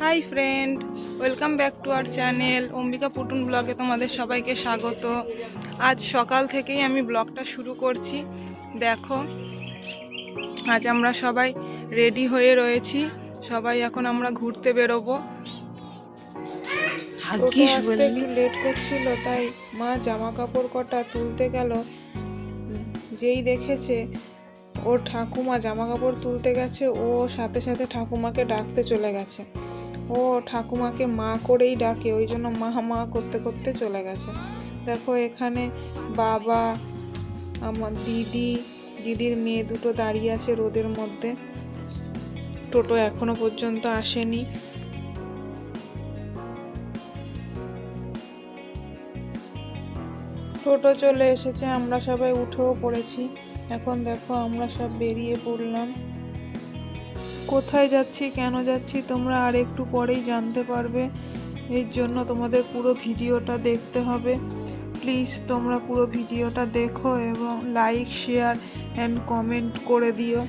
Hi friend welcome back to our channel Ambika Putun ব্লগে তোমাদের সবাইকে স্বাগত। আজ সকাল থেকেই আমি ব্লগটা শুরু করছি। দেখো আজ আমরা সবাই রেডি হয়ে রয়েছি। সবাই এখন আমরা ঘুরতে বেরোবো। টোটো আসতে একটু লেট করছিল তাই মা জামা কাপড় কটা তুলতে গেল। যেই দেখেছে ওর ঠাকুমা জামা কাপড় তুলতে গেছে ও সাথে সাথে ঠাকুমাকে ডাকতে চলে গেছে। ও ঠাকুমাকে মা করেই ডাকে, ওই জন্য মা মা করতে করতে চলে গেছে। দেখো এখানে বাবা, আমার দিদি, দিদির মেয়ে দুটো দাঁড়িয়ে আছে রোদের মধ্যে। টোটো এখনও পর্যন্ত আসেনি। টোটো চলে এসেছে, আমরা সবাই উঠেও পড়েছি। এখন দেখো আমরা সব বেরিয়ে পড়লাম। কোথায় যাচ্ছি, কেন যাচ্ছি, তোমরা আর একটু পরেই জানতে পারবে। এর জন্য তোমাদের পুরো ভিডিওটা দেখতে হবে। প্লিজ তোমরা পুরো ভিডিওটা দেখো এবং লাইক, শেয়ার অ্যান্ড কমেন্ট করে দিও।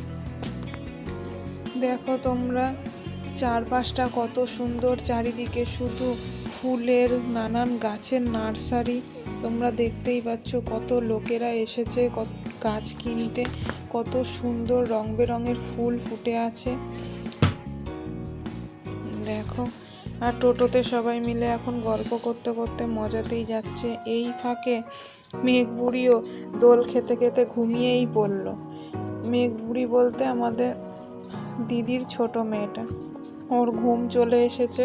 দেখো তোমরা চারপাশটা কত সুন্দর, চারিদিকে শুধু ফুলের, নানান গাছের নার্সারি। তোমরা দেখতেই পাচ্ছ কত লোকেরা এসেছে, কত গাছ কিনতে কত সুন্দর রং বেরঙের ফুল ফুটে আছে। দেখো, আর টোটোতে সবাই মিলে এখন গল্প করতে করতে মজাতেই যাচ্ছে। এই ফাঁকে মেঘবুড়িও দোল খেতে খেতে ঘুমিয়েই পড়ল। মেঘবুড়ি বলতে আমাদের দিদির ছোট মেয়েটা। ওর ঘুম চলে এসেছে।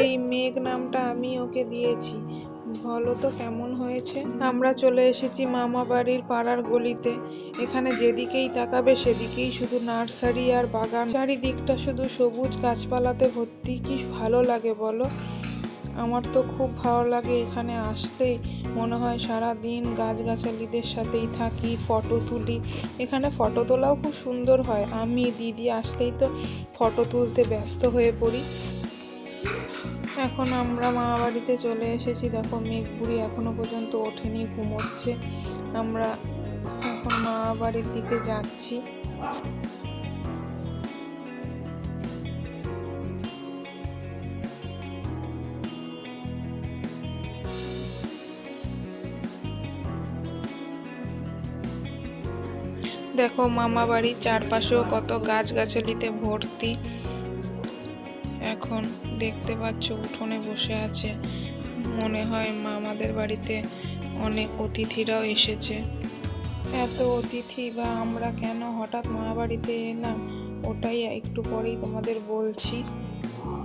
এই মেঘ নামটা আমি ওকে দিয়েছি। বলো তো কেমন হয়েছে? আমরা চলে এসেছি মামা বাড়ির পাড়ার গলিতে। এখানে যেদিকেই তাকাবে সেদিকেই শুধু নার্সারি আর বাগান। চারিদিকটা শুধু সবুজ গাছপালাতে ভর্তি। কি ভালো লাগে বলো? আমার তো খুব ভালো লাগে এখানে আসতেই মনে হয় সারা দিন গাছগাছালিদের সাথেই থাকি, ফটো তুলি। এখানে ফটো তোলাও খুব সুন্দর হয়। আমি, দিদি আসতেই তো ফটো তুলতে ব্যস্ত হয়ে পড়ি। এখন আমরা মা বাড়িতে চলে এসেছি। দেখো মেঘপুরি এখনও পর্যন্ত ওঠেনি, ঘুমোচ্ছে। আমরা এখন মা বাড়ির দিকে যাচ্ছি। দেখো মামা বাড়ির চারপাশেও কত গাছগাছালিতে ভর্তি। এখন দেখতে পাচ্ছ, উঠোনে বসে আছে। মনে হয় মামাদের বাড়িতে অনেক অতিথিরাও এসেছে। এত অতিথি বা আমরা কেন হঠাৎ মা বাড়িতে এলাম? ওটাই একটু পরেই তোমাদের বলছি।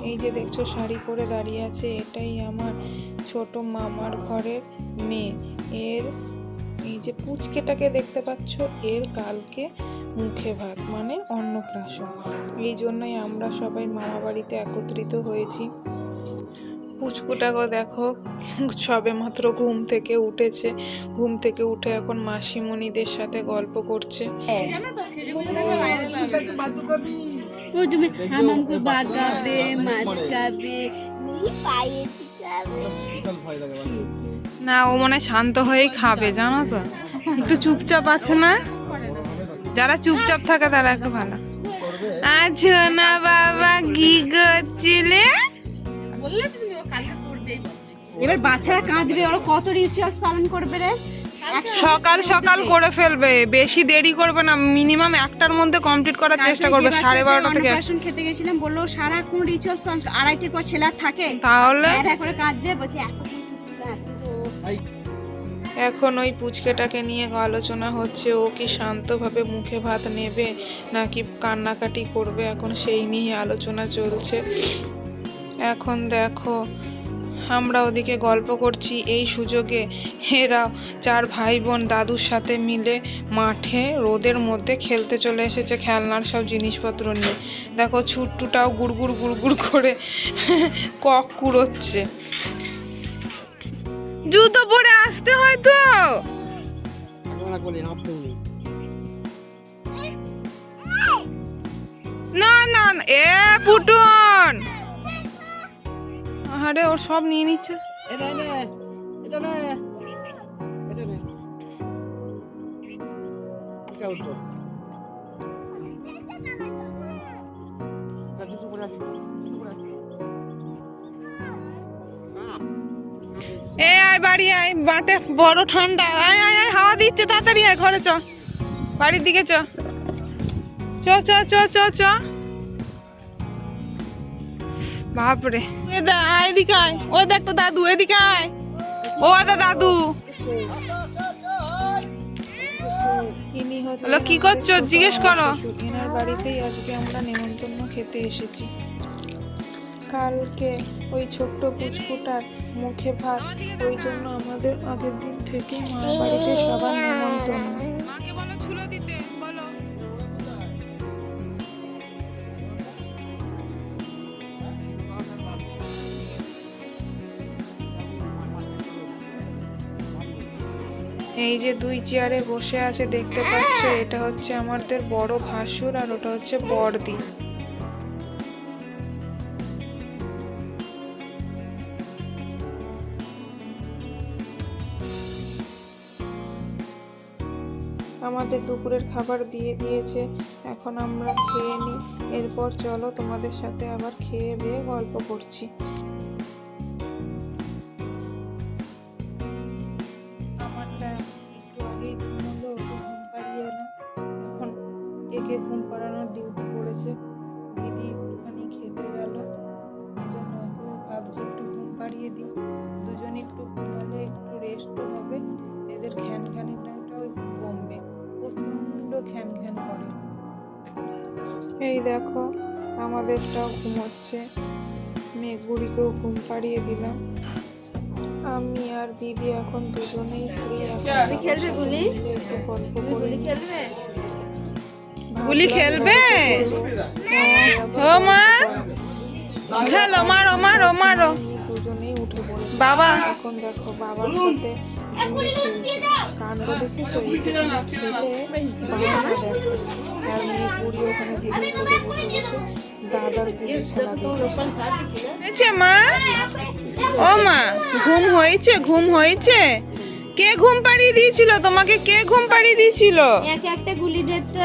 এই যে দেখছ, শাড়ি পরে দাঁড়িয়ে আছে, এটাই আমার ছোট মামার ঘরের মেয়ে। এর এই যে পুচকেটাকে দেখতে পাচ্ছ, এর কালকে মুখে ভাত মানে অন্নপ্রাশন। এই জন্যই আমরা সবাই মামা বাড়িতে একত্রিত হয়েছি। পুচকুটাকে দেখো সবে মাত্র ঘুম থেকে উঠেছে। ঘুম থেকে উঠে এখন মাসিমণিদের সাথে গল্প করছে। খাবে না ও মনে শান্ত হয়েই খাবে জানো তো। একটু চুপচাপ আছে না? যারা চুপচাপ থাকে তারা একটু ভালো। আছো না বাবা কি করছিলে? এবার বাচ্চারা কাঁদবে ওরা কত রিচুয়ালস পালন করবে রে? সকাল সকাল করে ফেলবে বেশি দেরি করবে না মিনিমাম একটার মধ্যে কমপ্লিট করার চেষ্টা করবে সাড়ে বারোটা থেকে। অন্নপ্রাশন খেতে গেছিলাম বলল সারাক্ষণ রিচুয়ালস পালন আড়াইটের পর ছেলে থাকে। তাহলে? দেখা করে কাঁদছে বলছে এত এখন ওই পুচকেটাকে নিয়ে আলোচনা হচ্ছে, ও কি শান্তভাবে মুখে ভাত নেবে নাকি কান্নাকাটি করবে? এখন সেই নিয়ে আলোচনা চলছে। এখন দেখো, আমরা ওদিকে গল্প করছি, এই সুযোগে এরা চার ভাই বোন দাদুর সাথে মিলে মাঠে রোদের মধ্যে খেলতে চলে এসেছে খেলনার সব জিনিসপত্র নিয়ে। দেখো, ছুট্টুটাও গুড়গুড় গুড়গুড় করে কক কুড়োচ্ছে। জুতো পরে আসতে হয় তো। না না এ পুটুন। আরে ওর সব নিয়ে নিচ্ছে। এটা নে এটা নে এটা নে। এটা উঠো। এ আয়, বাড়ি আয়, বাটে, বড় ঠান্ডা। আয় আয় আয়, হাওয়া দিচ্ছে, তাড়াতাড়ি আয়, ঘরে চ। বাড়ির দিকে চ। চ চ চ চ চ। বাপরে। আয়, এদিকে আয়। ওই দেখ তো দাদু, এদিকে আয়। ও আদা দাদু। হচ্ছে কি করছ? জিজ্ঞেস করো। এনার বাড়িতেই আজকে আমরা নেমন্তন্ন খেতে এসেছি। কালকে ওই ছোট্ট পুচকুটার মুখে ভাত। ওই জন্য আমাদের আগের দিন থেকে মা বাড়িতে সবার বলো এই যে দুই চেয়ারে বসে আছে, দেখতে পাচ্ছ, এটা হচ্ছে আমাদের বড় ভাসুর আর ওটা হচ্ছে বড়দি। আমাদের দুপুরের খাবার দিয়ে দিয়েছে। এখন আমরা খেয়ে নিই। এরপর চলো তোমাদের সাথে আবার খেয়ে দিয়ে গল্প করছি। একে ঘুম পাড়ানোর ডিউটি পড়েছে দিদি একটুখানি খেতে গেল। এই জন্য ওকে ভাবছি একটু ঘুম পাড়িয়ে দিই। দুজনে একটু ঘুমালে একটু রেস্টও হবে। এদের ঘ্যান ঘ্যানিটাও একটু কমবে। প্রচণ্ড ঘ্যান ঘ্যান করে এই দেখো আমাদেরটাও ঘুমোচ্ছে মেঘগুড়িকেও ঘুম পাড়িয়ে দিলাম আমি আর দিদি এখন দুজনেই ফ্রি গুলি খেলবে গুলি? একটু গল্প করে গুলি খেলবে ও মা খেলো মারো মারো মারো দুজনেই উঠে পড়েছে বাবা এখন দেখো বাবার সাথে কাণ্ড দেখেছ এইখানে ছেলে দেখো। আর মেয়ে বুড়ি ওখানে দিদির কোলে বসে বসে দাদার গুলি খেলা দেখছে মা? ও মা ঘুম হয়েছে ঘুম হয়েছে। কে ঘুম পাড়িয়ে দিয়েছিল? তোমাকে কে ঘুম পাড়িয়ে দিয়েছিল? এক একটা গুলি যেত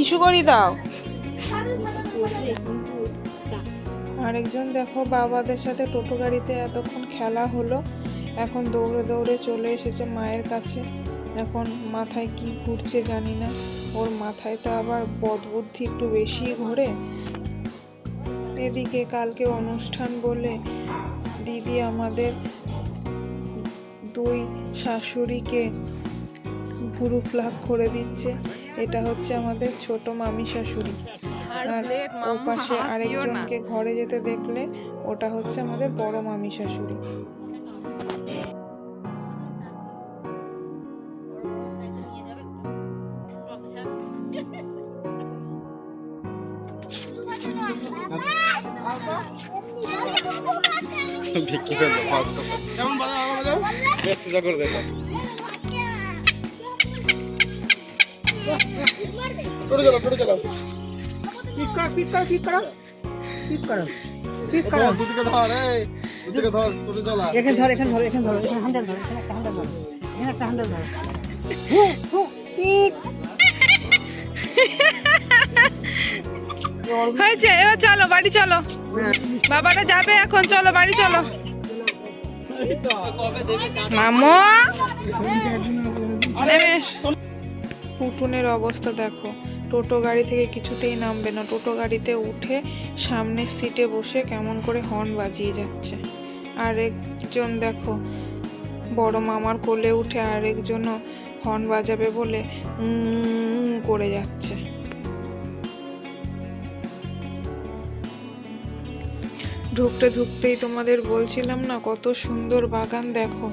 ইস্যু করি দাও আরেকজন দেখো, বাবাদের সাথে টোটো গাড়িতে এতক্ষণ খেলা হলো। এখন দৌড়ে দৌড়ে চলে এসেছে মায়ের কাছে। এখন মাথায় কি ঘুরছে জানি না। ওর মাথায় তো আবার বদবুদ্ধি একটু বেশি ঘোরে। এদিকে কালকে অনুষ্ঠান বলে দিদি আমাদের দুই শাশুড়িকে ভুরু প্লাগ করে দিচ্ছে। এটা হচ্ছে আমাদের ছোট মামি শাশুড়ি। ও পাশে আরেকজনকে ঘরে যেতে দেখলে ওটা হচ্ছে আমাদের বড় মামি শাশুড়ি। বিক্রি কেমন বেশ সোজা করে দেবো টোটো চালাও পিক করো পিক করো পিক করো পিক করো পিক করো দুদিকে ধর এই দুদিকে ধর টোটো চালা। এখানে ধর এখানে ধর এখানে ধরো এখানে হ্যান্ডেল ধরো এখানে একটা হ্যান্ডেল ধরো এখানে একটা হ্যান্ডেল ধরো। হু হু পিক হয়েছে এবার চলো বাড়ি চলো। বাবারা যাবে এখন চলো বাড়ি চলো। মামো? উঠোনের অবস্থা দেখো। টোটো গাড়ি থেকে কিছুতেই নামবে না। টোটো গাড়িতে উঠে সামনের সিটে বসে কেমন করে হর্ন বাজিয়ে যাচ্ছে। আরেকজন দেখো, বড় মামার কোলে উঠে আরেকজনও হর্ন বাজাবে বলে করে যাচ্ছে। ঢুকতে ঢুকতেই তোমাদের বলছিলাম না, কত সুন্দর বাগান দেখো।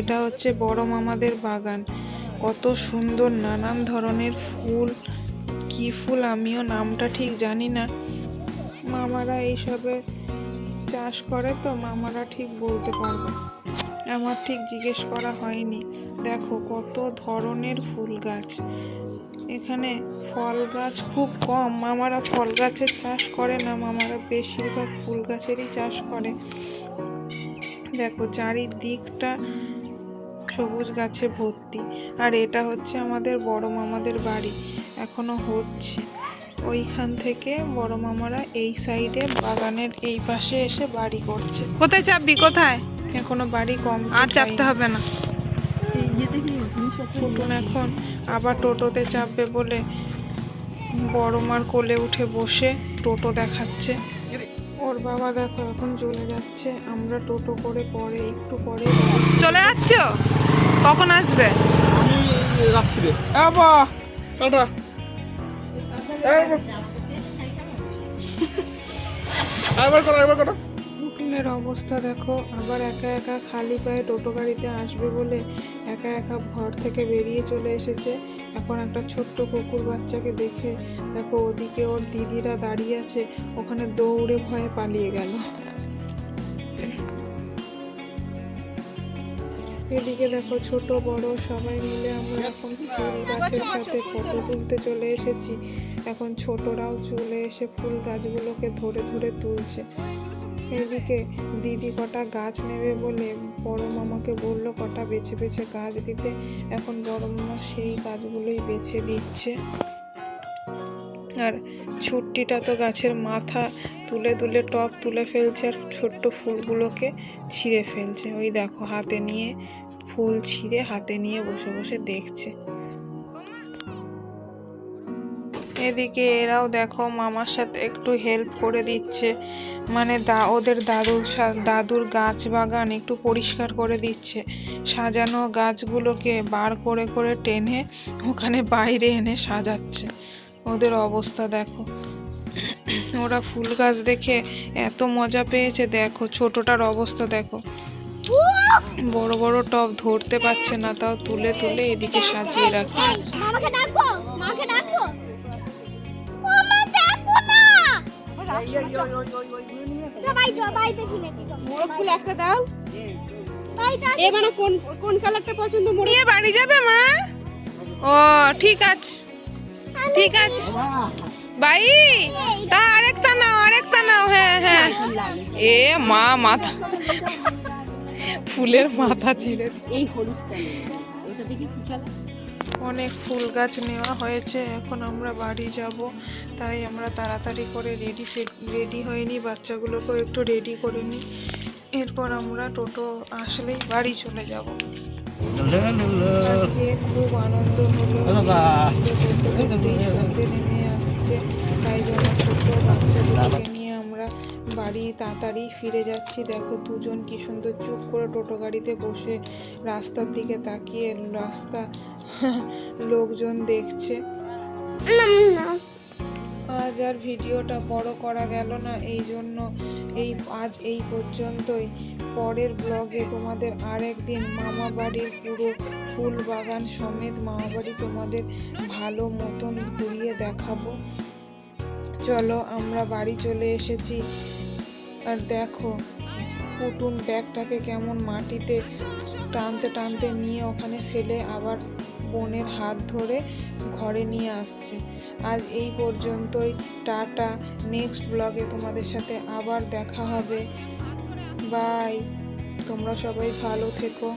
এটা হচ্ছে বড় মামাদের বাগান। কত সুন্দর নানান ধরনের ফুল কি ফুল, আমিও নামটা ঠিক জানি না। মামারা এইসবে চাষ করে তো, মামারা ঠিক বলতে পারবে। আমার ঠিক জিজ্ঞেস করা হয়নি। দেখো কত ধরনের ফুল গাছ। এখানে ফল গাছ খুব কম। মামারা ফল গাছের চাষ করে না, মামারা বেশিরভাগ ফুল গাছেরই চাষ করে। দেখো চারিদিকটা সবুজ গাছে ভর্তি। আর এটা হচ্ছে আমাদের বড় মামাদের বাড়ি। এখনও হচ্ছে। ওইখান থেকে বড় মামারা এই সাইডে বাগানের এই পাশে এসে বাড়ি করছে। কোথায় চাপবি? কোথায়? এখনও বাড়ি কম আর চাপতে হবে না। পুটুন এখন আবার টোটোতে চাপবে বলে বড় মার কোলে উঠে বসে টোটো দেখাচ্ছে। ওর বাবা দেখো এখন চলে যাচ্ছে। আমরা টোটো করে পরে একটু পরে চলে যাচ্ছ? কখন আসবে? রাত্রে আবা টাটা। পুটুনের অবস্থা দেখো, আবার একা একা খালি পায়ে টোটো গাড়িতে আসবে বলে একা একা ঘর থেকে বেরিয়ে চলে এসেছে। এখন একটা ছোট্ট কুকুর বাচ্চাকে দেখে, দেখো ওদিকে ওর দিদিরা দাঁড়িয়ে আছে, ওখানে দৌড়ে ভয়ে পালিয়ে গেল। এদিকে দেখো ছোট, বড়, সবাই মিলে আমরা এখন ফুল গাছের সাথে ফটো তুলতে চলে এসেছি। এখন ছোটরাও চলে এসে ফুল গাছগুলোকে ধরে ধরে তুলছে। এদিকে দিদি কটা গাছ নেবে বলে বড় মামাকে বলল কটা বেছে বেছে গাছ দিতে। এখন বড় মামা সেই গাছগুলোই বেছে দিচ্ছে। আর ছুট্টিটা তো গাছের মাথা তুলে তুলে টপ তুলে ফেলছে আর ছোট্ট ফুলগুলোকে ছিঁড়ে ফেলছে। ওই দেখো হাতে নিয়ে ফুল ছিঁড়ে হাতে নিয়ে বসে বসে দেখছে। এদিকে এরাও দেখো মামার সাথে একটু হেল্প করে দিচ্ছে। মানে দা, ওদের দাদুর দাদুর গাছ বাগান একটু পরিষ্কার করে দিচ্ছে। সাজানো গাছগুলোকে বার করে করে টেনে ওখানে বাইরে এনে সাজাচ্ছে। ওদের অবস্থা দেখো। ওরা ফুল গাছ দেখে এত মজা পেয়েছে। দেখো, ছোটটার অবস্থা দেখো। বড় বড় টব ধরতে পারছে না তাও তুলে তুলে এদিকে সাজিয়ে রাখছে একটা দাও মানে কোন কোন কালারটা পছন্দ নিয়ে বাড়ি যাবে মা ও ঠিক আছে ঠিক আছে বাই তা আরেকটা নাও আরেকটা নাও হ্যাঁ হ্যাঁ এ মা মাথা ফুলের মাথা ছিঁড়ে এই হলুদটা ওটা দেখি কি কালার অনেক ফুল গাছ নেওয়া হয়েছে এখন আমরা বাড়ি যাব। তাই আমরা তাড়াতাড়ি করে রেডি রেডি হয়নি বাচ্চাগুলোকেও একটু রেডি করে নিই। এরপর আমরা টোটো আসলেই বাড়ি চলে যাব। আজকে খুব আনন্দ হলো। নেমে আসছে। তাই জন্য ছোট বাচ্চাগুলোকে বাড়ি তাড়াতাড়ি ফিরে যাচ্ছি। দেখো দুজন কি সুন্দর চুপ করে টোটো গাড়িতে বসে রাস্তার দিকে তাকিয়ে রাস্তা লোকজন দেখছে। আজ আর ভিডিওটা বড় করা গেল না, এই জন্য এই আজ এই পর্যন্তই। পরের ব্লগে তোমাদের আর একদিন মামা বাড়ির পুরো ফুল বাগান সমেত মামা বাড়ি তোমাদের ভালো মতন ঘুরিয়ে দেখাবো। চলো আমরা বাড়ি চলে এসেছি। আর দেখো পুটুন ব্যাগটাকে কেমন মাটিতে টানতে টানতে নিয়ে ওখানে ফেলে আবার বোনের হাত ধরে ঘরে নিয়ে আসছে। আজ এই পর্যন্তই, টাটা, নেক্সট ব্লগে তোমাদের সাথে আবার দেখা হবে। বাই, তোমরা সবাই ভালো থেকো।